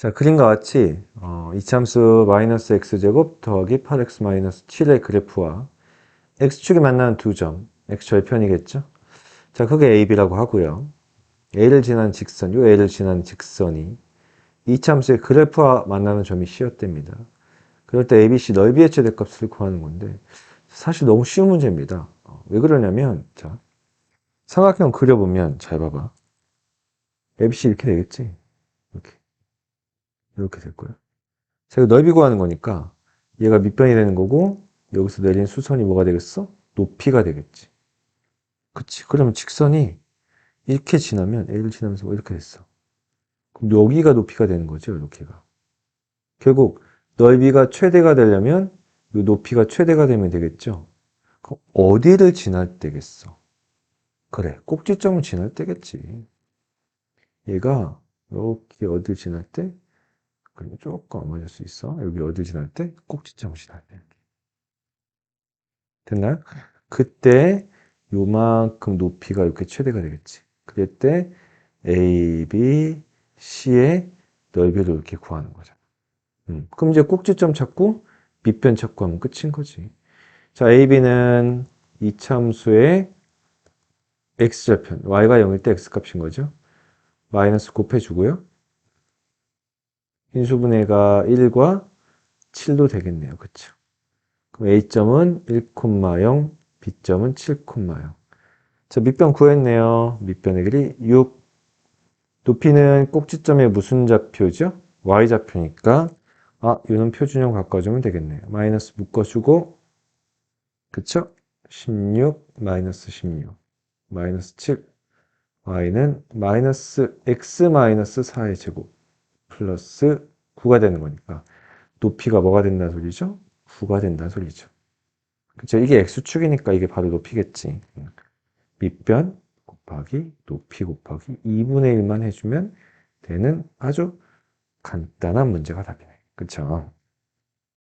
자, 그림과 같이 어, 이참수 마이너스 x제곱 더하기 8x 마이너스 7의 그래프와 x축이 만나는 두 점, x 절편이겠죠? 자, 그게 AB라고 하고요. A를 지나는 직선, 요 A를 지나는 직선이 이참수의 그래프와 만나는 점이 C였답니다. 그럴 때 ABC 넓이의 최대값을 구하는 건데 사실 너무 쉬운 문제입니다. 어, 왜 그러냐면 자 삼각형 그려보면 잘 봐봐. ABC 이렇게 되겠지? 이렇게 이렇게 될 거야. 자, 이거 넓이 구하는 거니까 얘가 밑변이 되는 거고 여기서 내린 수선이 뭐가 되겠어? 높이가 되겠지. 그치? 그러면 직선이 이렇게 지나면 A를 지나면서 뭐 이렇게 됐어. 그럼 여기가 높이가 되는 거죠, 이렇게가. 결국 넓이가 최대가 되려면 이 높이가 최대가 되면 되겠죠. 그럼 어디를 지날 때겠어? 그래, 꼭지점을 지날 때겠지. 얘가 이렇게 어디를 지날 때? 그럼 조금 안 맞을 수 있어. 여기 어디를 지날 때? 꼭지점을 지날 때. 됐나요? 그때 요만큼 높이가 이렇게 최대가 되겠지. 그럴 때 A, B, C의 넓이를 이렇게 구하는 거죠. 음, 그럼 이제 꼭지점 찾고 밑변 찾고 하면 끝인 거지. 자, AB는 이참수의 x절편, y가 0일 때 x값인 거죠. 마이너스 곱해주고요. 인수분해가 1과 7도 되겠네요. 그쵸? 그럼 A점은 1,0, B점은 7,0. 자, 밑변 구했네요. 밑변의 길이 6. 높이는 꼭지점의 무슨 좌표죠? y좌표니까 아, 이는 표준형 바꿔주면 되겠네요. 마이너스 묶어주고 그쵸? 16 마이너스 16 마이너스 7 y는 마이너스 x 마이너스 4의 제곱 플러스 9가 되는 거니까 높이가 뭐가 된다는 소리죠? 9가 된다는 소리죠. 그쵸? 이게 x축이니까 이게 바로 높이겠지. 밑변 곱하기 높이 곱하기 2분의 1만 해주면 되는 아주 간단한 문제가 답이네. 그쵸?